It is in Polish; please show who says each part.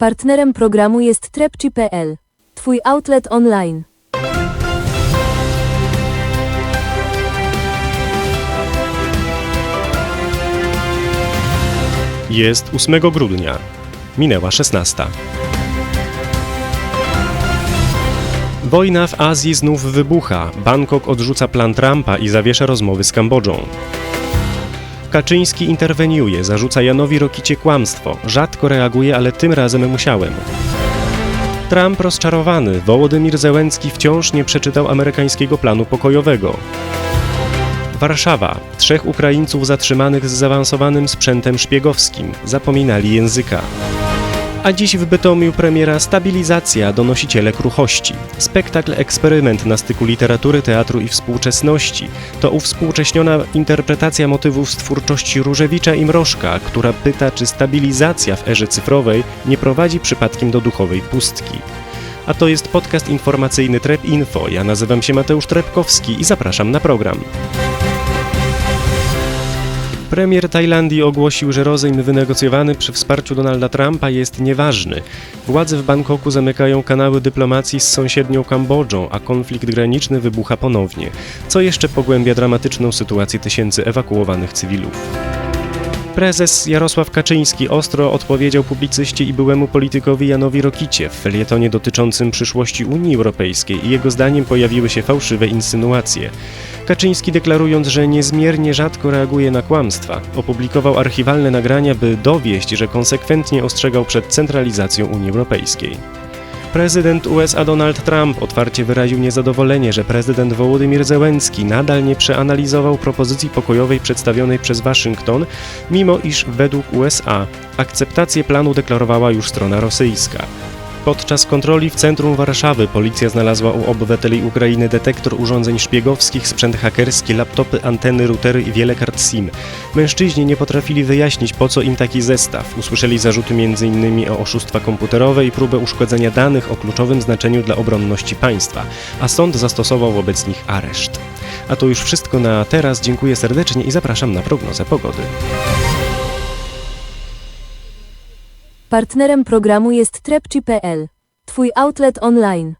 Speaker 1: Partnerem programu jest trepci.pl, Twój outlet online.
Speaker 2: Jest 8 grudnia. Minęła 16. Wojna w Azji znów wybucha. Bangkok odrzuca plan Trumpa i zawiesza rozmowy z Kambodżą. Kaczyński interweniuje, zarzuca Janowi Rokicie kłamstwo. Rzadko reaguje, ale tym razem musiałem. Trump rozczarowany. Wołodymir Zełenski wciąż nie przeczytał amerykańskiego planu pokojowego. Warszawa. Trzech Ukraińców zatrzymanych z zaawansowanym sprzętem szpiegowskim. Zapominali języka. A dziś w Bytomiu premiera Stabilizacja donosiciele kruchości. Spektakl eksperyment na styku literatury, teatru i współczesności. To uwspółcześniona interpretacja motywów z twórczości Różewicza i Mrożka, która pyta, czy stabilizacja w erze cyfrowej nie prowadzi przypadkiem do duchowej pustki. A to jest podcast informacyjny Trep Info. Ja nazywam się Mateusz Trepkowski i zapraszam na program. Premier Tajlandii ogłosił, że rozejm wynegocjowany przy wsparciu Donalda Trumpa jest nieważny. Władze w Bangkoku zamykają kanały dyplomacji z sąsiednią Kambodżą, a konflikt graniczny wybucha ponownie, co jeszcze pogłębia dramatyczną sytuację tysięcy ewakuowanych cywilów. Prezes Jarosław Kaczyński ostro odpowiedział publicyście i byłemu politykowi Janowi Rokicie w felietonie dotyczącym przyszłości Unii Europejskiej i jego zdaniem pojawiły się fałszywe insynuacje. Kaczyński deklarując, że niezmiernie rzadko reaguje na kłamstwa, opublikował archiwalne nagrania, by dowieść, że konsekwentnie ostrzegał przed centralizacją Unii Europejskiej. Prezydent USA Donald Trump otwarcie wyraził niezadowolenie, że prezydent Wołodymir Zełenski nadal nie przeanalizował propozycji pokojowej przedstawionej przez Waszyngton, mimo iż według USA akceptację planu deklarowała już strona rosyjska. Podczas kontroli w centrum Warszawy policja znalazła u obywateli Ukrainy detektor urządzeń szpiegowskich, sprzęt hakerski, laptopy, anteny, routery i wiele kart SIM. Mężczyźni nie potrafili wyjaśnić, po co im taki zestaw. Usłyszeli zarzuty m.in. o oszustwa komputerowe i próbę uszkodzenia danych o kluczowym znaczeniu dla obronności państwa, a sąd zastosował wobec nich areszt. A to już wszystko na teraz. Dziękuję serdecznie i zapraszam na prognozę pogody.
Speaker 1: Partnerem programu jest trepci.pl, Twój outlet online.